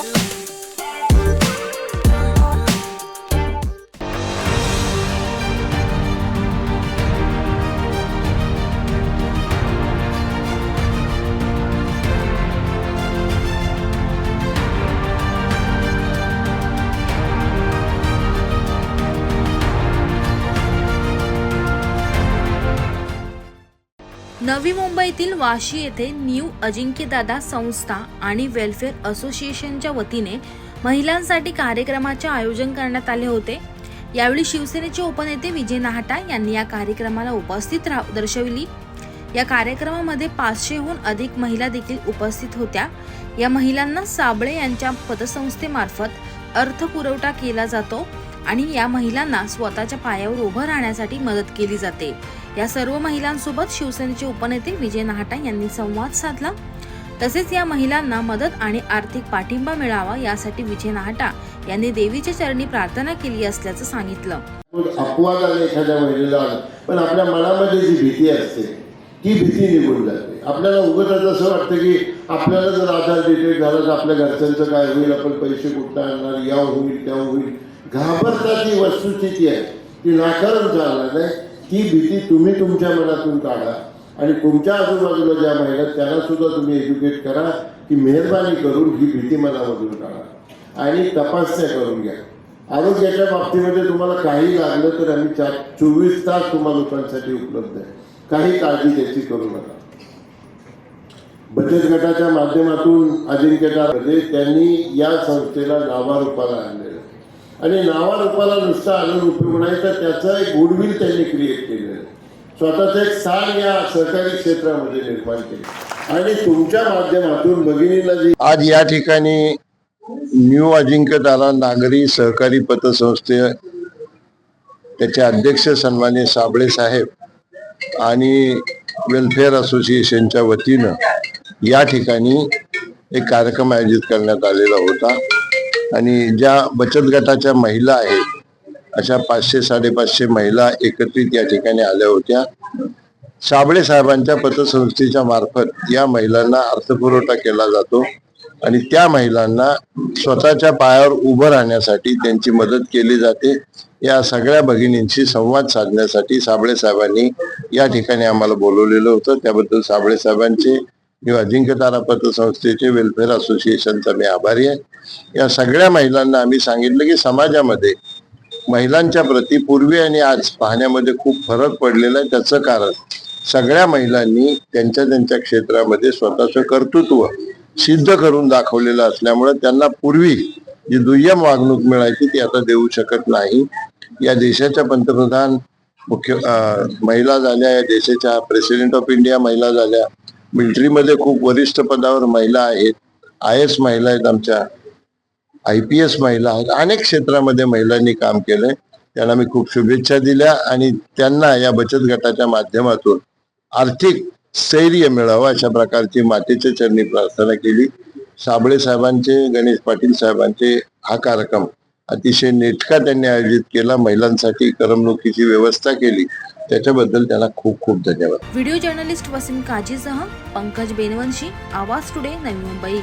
do. नवी मुंबईतील वाशी येथे न्यू अजिंक्यदादा संस्था आणि वेलफेअर असोसिएशनच्या वतीने महिलांसाठी कार्यक्रमाचे आयोजन करण्यात आले होते. यावेळी शिवसेनेचे उपनेते विजय नाहटा यांनी या कार्यक्रमाला उपस्थित राह दर्शविली. या कार्यक्रमामध्ये पाचशेहून अधिक महिला देखील उपस्थित होत्या. या महिलांना साबळे यांच्या पतसंस्थेमार्फत अर्थपुरवठा केला जातो. आणि या महिलांना स्वतःच्या पायावर उभं राहण्यासाठी मदत केली जाते. या सर्व महिलांसोबत शिवसेनेचे उपनेते विजय नाहटा यांनी संवाद साधला. तसेच या महिलांना मदत आणि आर्थिक पाठिंबा मिळावा यासाठी विजय नाहटा यांनी देवीच्या चरणी प्रार्थना केली असल्याचं सांगितलं. अपवाद आले एखाद्या महिलेला. पण आपल्या मनामध्ये जी भीती असते ती भीती निघून जाते. आपल्याला उगत असं वाटतं की आपल्याला जर आधार डिटेक्ट झाला तर आपल्या घरच्यांचं काय होईल आपण पैसे कुठं आणणार या होईल त्या होईल. घाबरता ती वस्तुस्थिती आहे? ती नाकारून चालणार नाही ती भीती तुम्ही तुमच्या मनातून काढा. आणि तुमच्या आजूबाजूला ज्या महिला त्याला त्यांना सुद्धा तुम्ही एज्युकेट करा की मेहरबानी करून ही भीती मनामधून काढा. आणि तपासण्या करून घ्या. आरोग्याच्या बाबतीमध्ये तुम्हाला काही लागलं तर आम्ही चार चोवीस तास तुम्हा लोकांसाठी उपलब्ध आहे. काही काळजी त्याची करू नका. बचत गटाच्या माध्यमातून अजिंक्यतामध्ये त्यांनी या संस्थेला नावारूपाला आणले आणि नावारूपाला नुसता आणून उपयोग नाही तर त्याचं एक गुडविल त्यांनी क्रिएट केलेलं आहे स्वतःचं एक स्थान या सहकारी क्षेत्रामध्ये निर्माण केले आणि तुमच्या माध्यमातून भगिनीला जी आज या ठिकाणी न्यू अजिंक्यतारा नागरी सहकारी पतसंस्थे त्याचे अध्यक्ष सन्मान्य साबळे साहेब आणि वेलफेअर असोसिएशनच्या वतीनं या ठिकाणी एक कार्यक्रम आयोजित करण्यात आलेला होता. आणि ज्या बचत गटाच्या महिला आहेत अशा पाचशे साडेपाचशे महिला एकत्रित या ठिकाणी आल्या होत्या. साबळे साहेबांच्या पतसंस्थेच्या मार्फत या महिलांना अर्थपुरवठा केला जातो आणि त्या महिलांना स्वतःच्या पायावर उभं राहण्यासाठी त्यांची मदत केली जाते. या सगळ्या भगिनींशी संवाद साधण्यासाठी साबळे साहेबांनी या ठिकाणी आम्हाला बोलवलेलं होतं. त्याबद्दल साबळे साहेबांचे किंवा अजिंक्यतारा पतसंस्थेचे वेलफेअर असोसिएशनचा मी आभारी आहे. या सगळ्या महिलांना आम्ही सांगितलं की समाजामध्ये महिलांच्या प्रती पूर्वी आणि आज पाहण्यामध्ये खूप फरक पडलेला आहे. त्याचं कारण सगळ्या महिलांनी त्यांच्या त्यांच्या क्षेत्रामध्ये स्वतःचं कर्तृत्व सिद्ध करून दाखवलेलं असल्यामुळे त्यांना पूर्वी जी दुय्यम वागणूक मिळायची ती आता देऊ शकत नाही. या देशाच्या पंतप्रधान मुख्य महिला झाल्या या देशाच्या प्रेसिडेंट ऑफ इंडिया महिला झाल्या मिलिटरीमध्ये खूप वरिष्ठ पदावर महिला आहेत. आय एस महिला आहेत आमच्या. आय पी एस महिला आहेत. अनेक क्षेत्रामध्ये महिलांनी काम केलंय. त्यांना मी खूप शुभेच्छा दिल्या आणि त्यांना या बचत गटाच्या माध्यमातून आर्थिक स्थैर्य मिळावं अशा प्रकारची मातेच्या चरणी प्रार्थना केली. साबळे साहेबांचे गणेश पाटील साहेबांचे हा कार्यक्रम अतिशय नेटका त्यांनी आयोजित केला महिलांसाठी करमणुकीची व्यवस्था केली. त्याच्याबद्दल त्यांना खूप खूप धन्यवाद. व्हिडिओ जर्नलिस्ट वसीम काजीसह पंकज बेनवंशी आवाज टुडे नवी मुंबई.